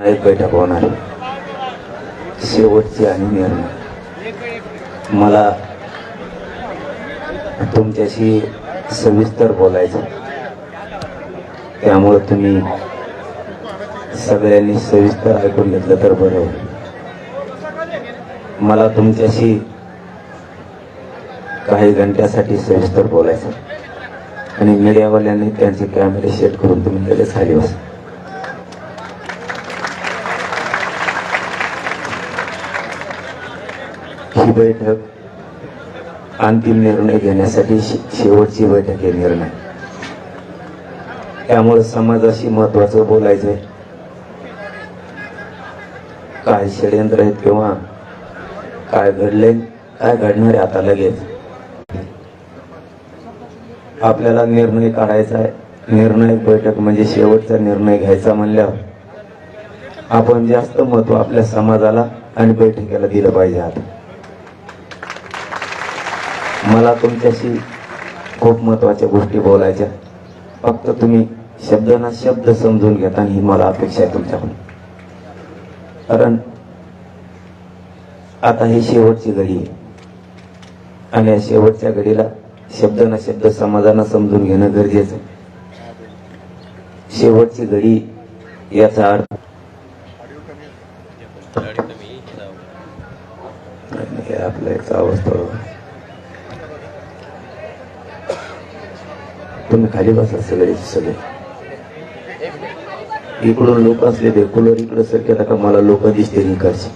एक बैठक होणार आहे. शेवटची आणि निर्णय मला तुमच्याशी सविस्तर बोलायचं. त्यामुळं तुम्ही सगळ्यांनी सविस्तर ऐकून घेतलं तर बरं होईल. मला तुमच्याशी काही घंट्यासाठी सविस्तर बोलायचं. आणि मीडियावाल्यांनी त्यांचे कॅमेरे सेट करून तुम्ही लगेच खाली बसा. ही बैठक अंतिम निर्णय घेण्यासाठी शे- शेवटची बैठक आहे निर्णय. त्यामुळे समाजाशी महत्वाचं बोलायचंय. काय षडयंत्र आहेत किंवा काय घडले काय घडणार आहे आता लगेच. आपल्याला निर्णय काढायचा आहे. निर्णय बैठक म्हणजे शेवटचा निर्णय घ्यायचा म्हणल्यावर आपण जास्त महत्त्व आपल्या समाजाला आणि बैठकीला दिलं पाहिजे आता. मला तुमच्याशी खूप महत्त्वाच्या गोष्टी बोलायच्या. फक्त तुम्ही शब्दांना शब्द समजून घेता ही मला अपेक्षा आहे तुमच्याकडून. कारण आता ही शेवटची घडी आहे. आणि या शेवटच्या घडीला शब्दांना शब्द समाजानं समजून घेणं गरजेचं आहे. शेवटची घडी याचा अर्थ आपलं एक अवस्था तुम्ही खाली बसा सगळे सगळे. इकडून लोक असले ते कुलर इकडे सरकेला का मला लोक दिसते इकडचे.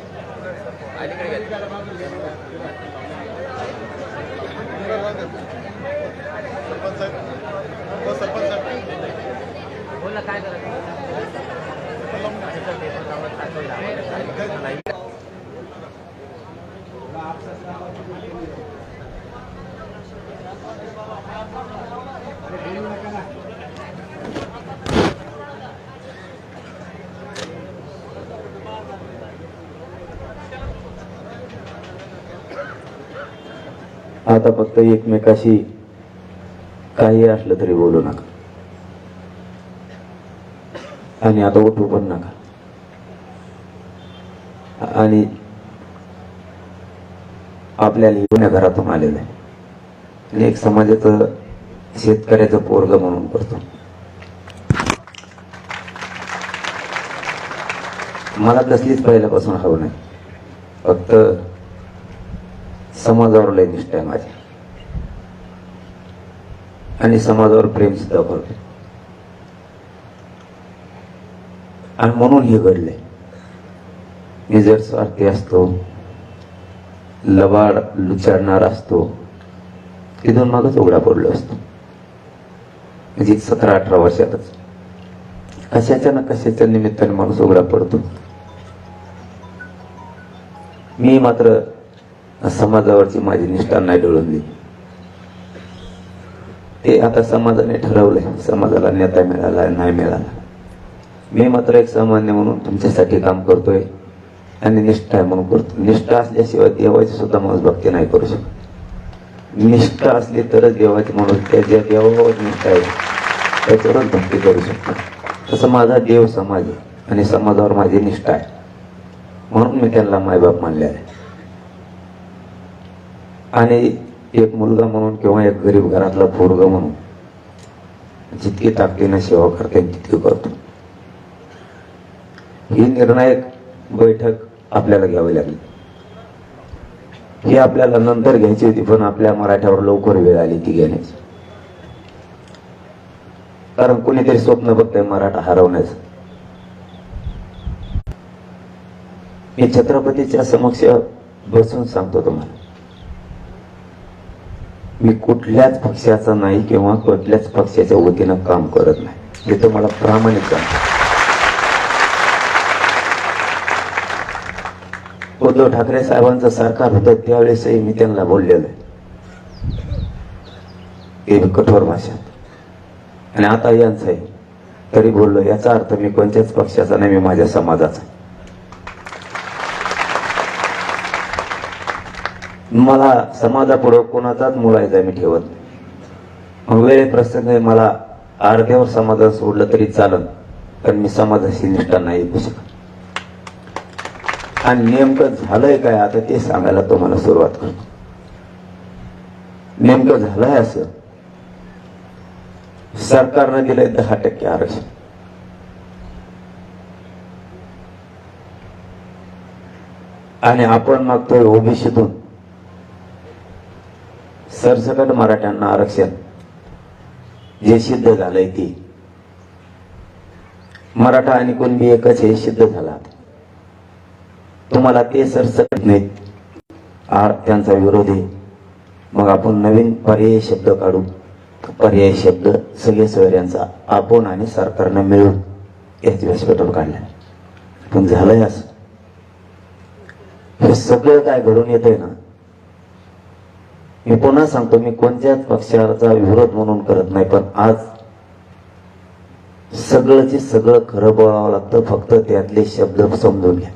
आता फक्त एकमेकाशी काही असलं तरी बोलू नका. आणि आता उठू पण नका. आणि आपल्याला येऊन घरातून आलेलं आहे. आणि एक समाजाचं शेतकऱ्याचं पोरग म्हणून करतो. मला तसलीच पहिल्यापासून हवं नाही. फक्त समाजावर लय निष्ठा आहे माझी. आणि समाजावर प्रेम सुद्धा करतो आणि म्हणून हे घडले मी जर स्वार्थी असतो लबाड लुचाडणार असतो तिथून मागच उघडा पडलो असतो. म्हणजे सतरा अठरा वर्षातच. कशाच्या ना कशाच्या निमित्ताने माणूस उघडा पडतो? मी मात्र समाजावरची माझी निष्ठा नाही डळून दिली ते आता समाजाने ठरवलंय. समाजाला नेता मिळाला नाही मिळाला. मी मात्र एक सामान्य म्हणून तुमच्यासाठी काम करतोय आणि निष्ठा आहे म्हणून करतो निष्ठा असल्याशिवाय देवाची सुद्धा माणूस भक्ती नाही करू शकत. निष्ठा असली तरच देवाची माणूस त्याच्या देवावर निष्ठा आहे त्याच्यावरच भक्ती करू शकतो. तसं माझा देव समाज आहे आणि समाजावर माझी निष्ठा आहे. म्हणून मी त्यांना मायबाप मानले आहे. आणि एक मुलगा म्हणून किंवा एक गरीब घरातला पोरग म्हणून जितकी ताकदीनं सेवा करता येईल तितकी करतो. ही निर्णायक बैठक आपल्याला घ्यावी लागली. ही आपल्याला नंतर घ्यायची होती पण आपल्या मराठ्यावर लवकर वेळ आली ती घेण्याची. कारण कोणीतरी स्वप्न बघतंय मराठा हरवण्याचं. मी छत्रपतीच्या समक्ष बसून सांगतो तुम्हाला. मी कुठल्याच पक्षाचा नाही किंवा कुठल्याच पक्षाच्या वतीनं काम करत नाही. हे मला प्रामाणिक सांगतो उद्धव ठाकरे साहेबांचं सरकार होतं त्यावेळेसही मी त्यांना बोललेलं आहे. ते कठोर भाषेत आणि आता यांचं आहे तरी बोललो याचा अर्थ मी कोणत्याच पक्षाचा नाही मी माझ्या समाजाचा मला समाजापुढं कोणाचाच मुलायचा मी ठेवत नाही. वेळे प्रसंग मला अर्ध्यावर समाजात सोडलं तरी चालत पण मी समाजाशी निष्ठा नाही येऊ शकत. आणि नेमकं झालंय काय आता ते सांगायला तुम्हाला सुरुवात करतो. नेमकं झालंय असं सरकारनं दिलंय दहा टक्के आरक्षण. आणि आपण मागतोय ओबीसीतून. सरसकट मराठ्यांना आरक्षण जे सिद्ध झालंय ते. मराठा आणि कुणबी एकच हे सिद्ध झाला तुम्हाला ते सरसकट नाही आर त्यांचा विरोध आहे. मग आपण नवीन पर्यायी शब्द काढू. पर्यायी शब्द सगळे सोयऱ्यांचा आपण आणि सरकारनं मिळून याच व्यासपीठावर काढलं पण झालंय असं. हे सगळं काय घडून येतंय ना? मी पुन्हा सांगतो मी कोणत्याच पक्षाचा विरोध म्हणून करत नाही पण आज सगळंचे सगळं खरं बोलावं लागतं फक्त त्यातले शब्द समजून घ्या.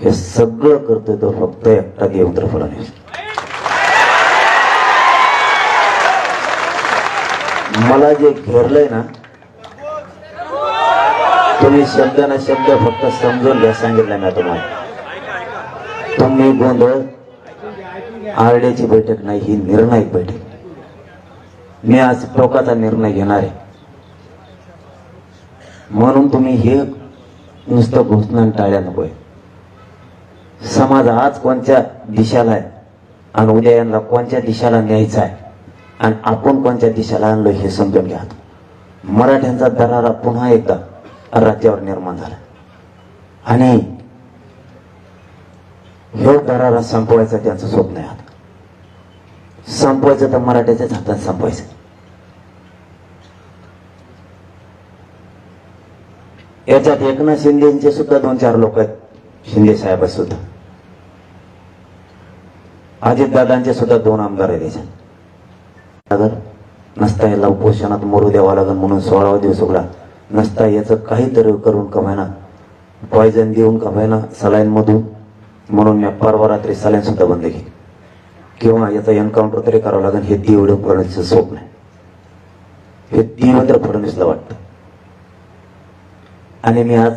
हे सगळं करतोय तो फक्त एकटा देवेंद्र फडणवीस. मला जे घेरलंय ना तुम्ही शब्द ना शब्द फक्त समजून घ्या सांगितलं ना तुम्हाला. तुम्ही गोंधळ आरड्याची बैठक नाही ही निर्णायक बैठक. मी आज टोकाचा निर्णय घेणार आहे. म्हणून तुम्ही हे नुसतं घोषणा टाळ्या नकोय समाज आज कोणत्या दिशाला आहे? आणि उद्या यांना कोणत्या दिशाला न्यायचा आहे? आणि आपण कोणत्या दिशाला आणलो हे समजून घ्या. मराठ्यांचा दरारा पुन्हा एकदा राज्यावर निर्माण झाला. आणि हे दरारा संपवायचं त्यांचं स्वप्न आहे आता. संपवायचं तर मराठ्याच्याच हातात संपवायचं. याच्यात एकनाथ शिंदेचे सुद्धा दोन चार लोक आहेत. शिंदे साहेब सुद्धा. अजितदादांचे सुद्धा दोन आमदार आहेत याच्यात. अगर नसता याला उपोषणात मरू द्यावा लागेल म्हणून सोळावा दिवस उघडा. नसता याचं काहीतरी करून कमायना पॉयझन देऊन कमायना सलाईन मधून म्हणून मी परवा रात्री सलाईन सुद्धा बंद केली. किंवा याचा एन्काउंटर तरी करावं लागेल हे देवेंद्र फडणवीसचं स्वप्न आहे. हे देवेंद्र फडणवीसला वाटतं. आणि मी आज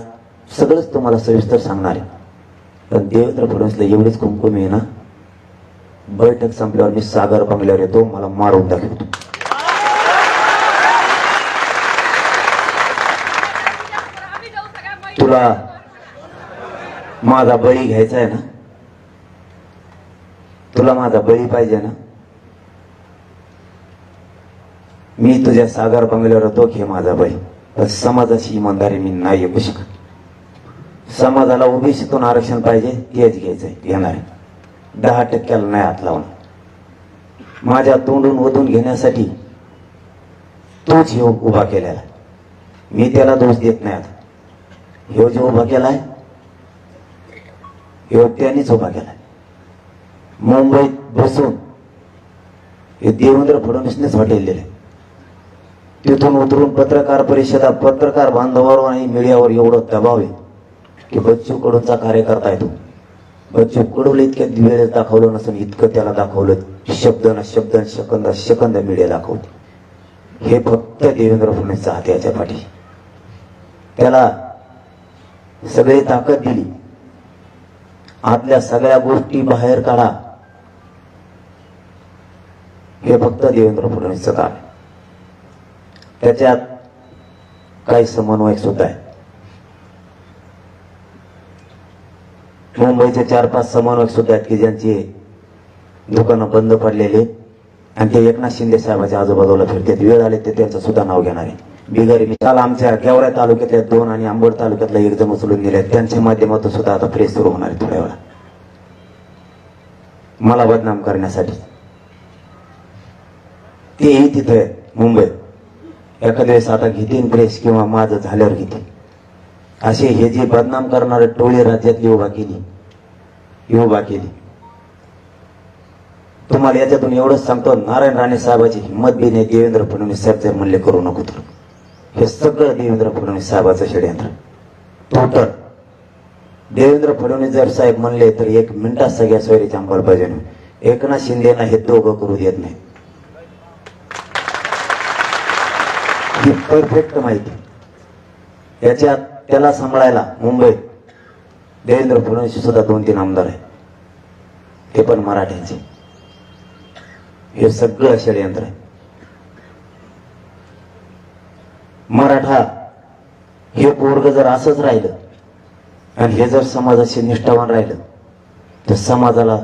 सगळंच तुम्हाला सविस्तर सांगणार आहे. पण देवेंद्र फडणवीसला एवढीच कुमकुम आहे ना बैठक संपल्यावर मी सागर बंगल्यावर येतो मला मारून दाखवतो. तुला माझा बळी घ्यायचा आहे ना? तुला माझा बळी पाहिजे ना? मी तुझ्या सागर बंगल्यावर तो घे माझा बळी. पण समाजाची इमानदारी मी नाही येऊ शकत. समाजाला ओबीसीतून आरक्षण पाहिजे तेच घ्यायचंय घेणार आहे. दहा टक्क्याला नाही हात लावणार. माझ्या तोंडून ओतून घेण्यासाठी तोच हे उभा केलेला मी त्याला दोष देत नाही आता. ह्यो जो उभा केलाय ह्यो त्यांनीच उभा केला. मुंबईत बसून हे देवेंद्र फडणवीसनेच हॉटेल दिले तिथून उतरून पत्रकार परिषदा पत्रकार बांधवावर आणि मीडियावर एवढं दबाव आहे की बच्चू कडूंचा कार्यकर्ता येतो बच्चू कडूला इतक्या वेळेस दाखवलं नसून इतकं त्याला दाखवलं शब्द ना शब्द शकंद सेकंद सेकंद मीडिया दाखवते. हे फक्त देवेंद्र फडणवीसचा हात याच्या पाठी. त्याला सगळी ताकद दिली. आतल्या सगळ्या गोष्टी बाहेर काढा. हे फक्त देवेंद्र फडणवीसचं काम त्याच्यात काही समन्वयक सुद्धा आहे. मुंबईचे चार पाच समन्वयक सुद्धा आहेत की ज्यांची दुकानं बंद पडलेली. आणि ते एकनाथ शिंदे साहेबाच्या आजूबाजूला फिरतात. वेळ आले ते त्यांचं सुद्धा नाव घेणार आहे. बिगारी काल आमच्या गेवराई तालुक्यातल्या दोन आणि आंबड तालुक्यातला एक जण उचलून दिले त्यांच्या माध्यमातून सुद्धा आता प्रेस सुरू होणार आहे थोड्या वेळा मला बदनाम करण्यासाठी. तेही तिथे आहेत, मुंबईत. एखाद्या वेळेस आता घेतील प्रेस किंवा माझं झाल्यावर घेतील असे हे जे बदनाम करणारे टोळी राज्यातली उभा केली. ही उभा केली. तुम्हाला याच्यातून एवढंच सांगतो नारायण राणे साहेबाची हिंमत बी नाही देवेंद्र फडणवीस साहेबचे म्हणले करू नको तर. हे सगळं देवेंद्र फडणवीस साहेबाचं षडयंत्र. टोटल. देवेंद्र फडणवीस जर साहेब म्हणले तर एक मिनिटात सगळ्या सोयरीची अंमलबजावणी एकनाथ शिंदेना हे दोघं करू देत नाही. ही परफेक्ट माहिती. याच्यात त्याला सांभाळायला मुंबईत देवेंद्र फडणवीस सुद्धा दोन तीन आमदार आहेत. ते पण मराठ्यांचे. हे सगळं षडयंत्र आहे. मराठा हे पोरग जर असंच राहिलं आणि हे जर समाजाशी निष्ठावान राहिलं तर समाजाला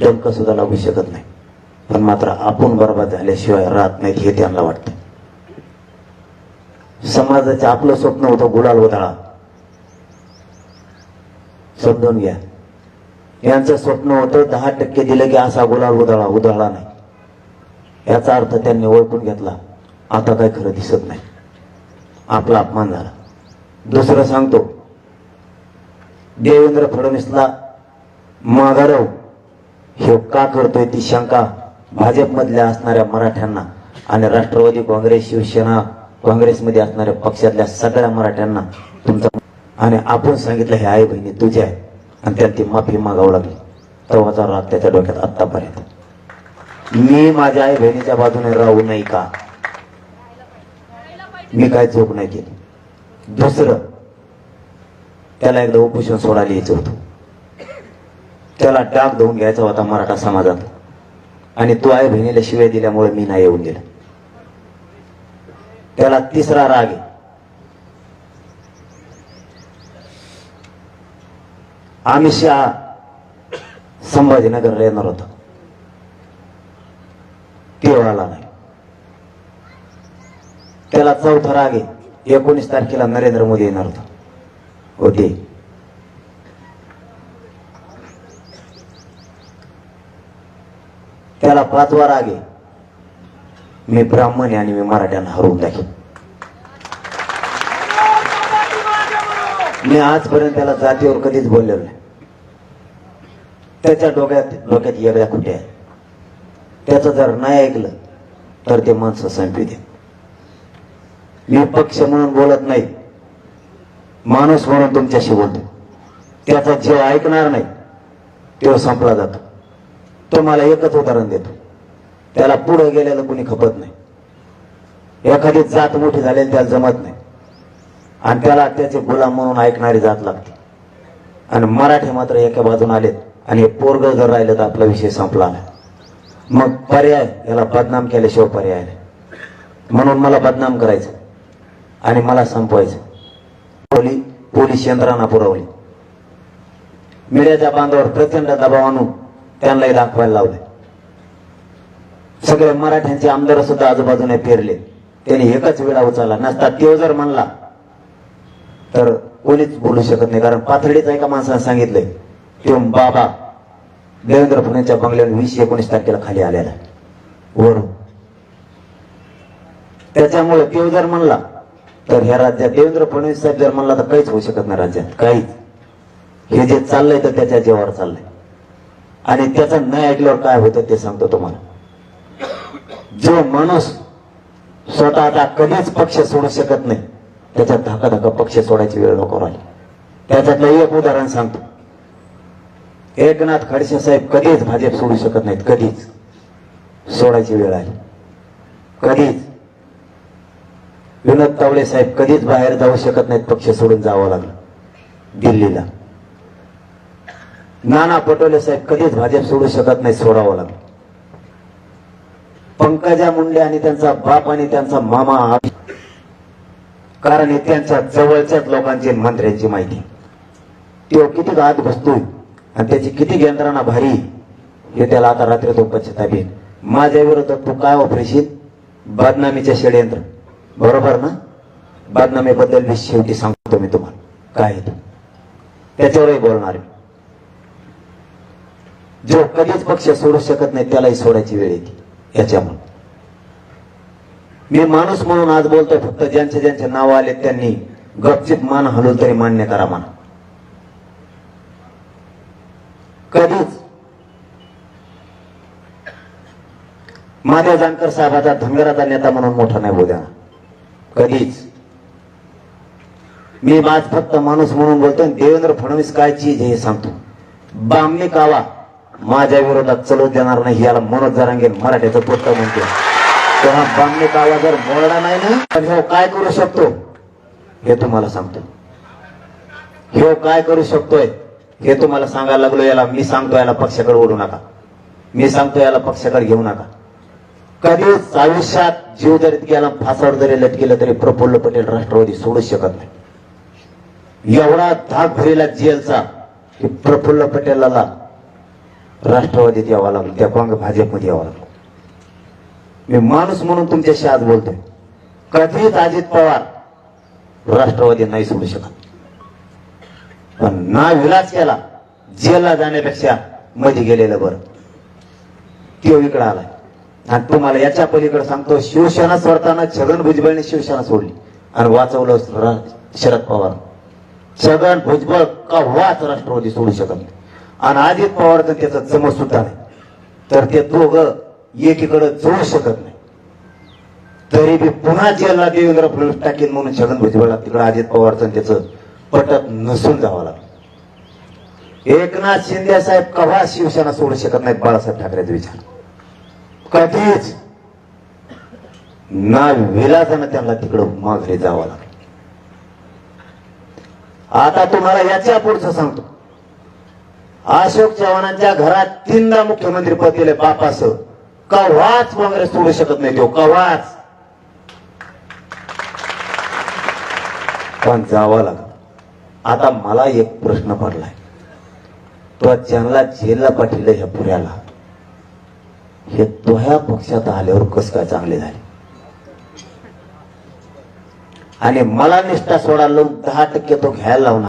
डंक सुद्धा लागू शकत नाही. पण मात्र आपण बरबाद झाल्याशिवाय राहत नाहीत हे त्यांना वाटतं. समाजाचं आपलं स्वप्न होतं गुलाल उधळा. समजून घ्या. यांचं स्वप्न होतं दहा टक्के दिलं की असा गुलाल उधळा उधळला नाही. याचा अर्थ त्यांनी ओळखून घेतला. आता काय खरं दिसत नाही. आपला अपमान झाला. दुसरं सांगतो. देवेंद्र फडणवीसला माघारव हो. हे. का करतोय ती शंका भाजपमधल्या असणाऱ्या मराठ्यांना आणि राष्ट्रवादी काँग्रेस शिवसेना काँग्रेसमध्ये असणाऱ्या पक्षातल्या सगळ्या मराठ्यांना तुमचा आणि आपण सांगितलं हे आई बहिणी तुझ्या आहे आणि त्यांनी ती माफी मागावं लागली. तेव्हाचा राग त्याच्या डोक्यात आत्तापर्यंत. मी माझ्या आई बहिणीच्या बाजूने राहू नाही का? मी काय चूक नाही केली दुसरं त्याला एकदा उपोषण सोडायला यायचं होतं. त्याला डाग धुवून घ्यायचा होता मराठा समाजात. आणि तो आई बहिणीला शिवाय दिल्यामुळे मी नाही येऊन गेलो. त्याला तिसरा राग आहे. आम्ही शहा संभाजीनगरला येणार होता. ते आला नाही. त्याला चौथा राग आहे. एकोणीस तारखेला नरेंद्र मोदी येणार होता. होते त्याला पाचवा राग आहे. मी ब्राह्मण आहे आणि मी मराठ्यांना हरवून टाकेन. मी आजपर्यंत त्याला जातीवर कधीच बोललेलो नाही. त्याच्या डोक्यात डोक्यात येगळ्या कुठे आहे? त्याचं जर नाही ऐकलं तर ते माणसं संपी देत. मी पक्ष म्हणून बोलत नाही. माणूस म्हणून तुमच्याशी बोलतो. त्याचा जे ऐकणार नाही. तो संपला जातो. तो मला एकच उदाहरण देतो. त्याला पुढे गेलेलं कुणी खपत नाही. एखादी जात मोठी झालेली त्याला जमत नाही. आणि त्याला त्याचे गुलाम म्हणून ऐकणारी जात लागते. आणि मराठी मात्र एका बाजून आलेत. आणि हे पोरग जर राहिलं तर आपला विषय संपला नाही. मग पर्याय याला बदनाम केल्याशिवाय पर्याय नाही. म्हणून मला बदनाम करायचं. आणि मला संपवायचं पोली पोलीस यंत्रणा पुरवली. मीडियाच्या बांधावर प्रचंड दबाव आणून त्यांनाही दाखवायला लावले सगळे मराठ्यांचे आमदार सुद्धा आजूबाजूने फिरले त्यांनी एकच वेळा उचलला नसता तो जर म्हणला तर कोणीच बोलू शकत नाही. कारण पाथर्डीचा एका माणसाने सांगितलंय तो बाबा देवेंद्र फडणवीसच्या बंगल्यावर वीस एकोणीस तारखेला खाली आलेला वरून. त्याच्यामुळे तो जर म्हणला तर ह्या राज्यात देवेंद्र फडणवीस साहेब जर म्हणला तर काहीच होऊ शकत नाही राज्यात. काहीच. हे जे चाललंय तर त्याच्या जीवावर चाललंय. आणि त्याचं न ऐकल्यावर काय होतं ते सांगतो तुम्हाला. जो माणूस स्वतःचा कधीच पक्ष सोडू शकत नाही त्याच्यात धाका धाका पक्ष सोडायची वेळ नको राहिली. त्याच्यातलं एक उदाहरण सांगतो. एकनाथ खडसे साहेब कधीच भाजप सोडू शकत नाहीत कधीच. सोडायची वेळ आली. कधीच. विनोद तावडे साहेब कधीच बाहेर जाऊ शकत नाहीत पक्ष सोडून जावं लागलं. दिल्लीला. नाना पटोले साहेब कधीच भाजप सोडू शकत नाही सोडावं लागलं. पंकजा मुंडे आणि त्यांचा बाप आणि त्यांचा मामा कारण हे त्यांच्या जवळच्याच लोकांची मंत्र्यांची माहिती. तो किती आत बसतोय आणि त्याची किती यंत्रणा भारी हे त्याला आता रात्री तो पश्चिताबी माझ्या विरोधात तू काय वापरशील बदनामीचे षडयंत्र. बरोबर ना? बदनामीबद्दल मी शेवटी सांगतो मी तुम्हाला. काय आहे त्याच्यावरही बोलणार मी जो कधीच पक्ष सोडू शकत नाही त्यालाही सोडायची वेळ येते. याच्यामुळे. मी माणूस म्हणून आज बोलतो फक्त ज्यांचे ज्यांचे नाव आले त्यांनी गपचित मान हलवून तरी मान्य करा म्हणा. कधीच. माझ्या जानकर साहेबाचा धनगराचा नेता म्हणून मोठा नाही बोल कधीच. मी माझ फक्त माणूस म्हणून बोलतोय देवेंद्र फडणवीस काय चीज हे सांगतो. बामणी कावा माझ्या विरोधात चलू देणार नाही याला मनोज जरांगे मराठीचं पुस्तक म्हणतो. तेव्हा बामणी कावा जर बोलला नाही ना तर ह्यो काय करू शकतो? हे तुम्हाला सांगतो. ह्यो काय करू शकतोय? हे तुम्हाला सांगायला लागलो याला मी सांगतो याला पक्षाकडे ओढू नका. मी सांगतो याला पक्षाकडे घेऊ नका. कधीच आयुष्यात जीव जरी गेला फासावर जरी लटकेलं तरी प्रफुल्ल पटेल राष्ट्रवादी सोडू शकत नाही. एवढा धाक भरेला जेलचा की प्रफुल्ल पटेलाला राष्ट्रवादीत यावा लागलं त्या काँग्रेस भाजपमध्ये यावं लागलं. मी माणूस म्हणून तुमच्याशी आज बोलतोय. कधीच अजित पवार राष्ट्रवादी नाही सोडू शकत. पण ना विलास केला जेलला जाण्यापेक्षा मध्ये गेलेलं बरं. तो इकडं आलाय. आणि तुम्हाला याच्या पलीकडे सांगतो शिवसेना सोडताना छगन भुजबळने शिवसेना सोडली. आणि वाचवलं शरद पवार. छगन भुजबळ का वाच राष्ट्रवादी सोडू शकत नाही. आणि अजित पवार तर त्याचं जमत सुद्धा नाही. तर ते दोघं एकीकडे जोडू शकत नाही. तरी बी पुन्हा जेलला देवेंद्र फडणवीस टाकेन म्हणून छगन भुजबळला तिकडे अजित पवारचं त्याचं पटत नसून जावं लागलं. एकनाथ शिंदे साहेब कव्हा शिवसेना सोडू शकत नाही बाळासाहेब ठाकरेचा विचार. कधीच ना विलासानं त्यांना तिकडं माघारी जावं लागलं. आता तुम्हाला याच्या पुढचं सांगतो. अशोक चव्हाणांच्या घरात तीनदा मुख्यमंत्री पद दिले बापास कव्हाच काँग्रेस सोडू शकत नाही तो कव्हाच पण जावं लागलं. आता मला एक प्रश्न पडलाय. तो ज्यांना जेलला पाठिलं ह्या पुऱ्याला हे दोह्या पक्षात आल्यावर कस काय चांगले झाले? आणि मला निष्ठा सोडायला दहा टक्के तो घ्यायला लावणार.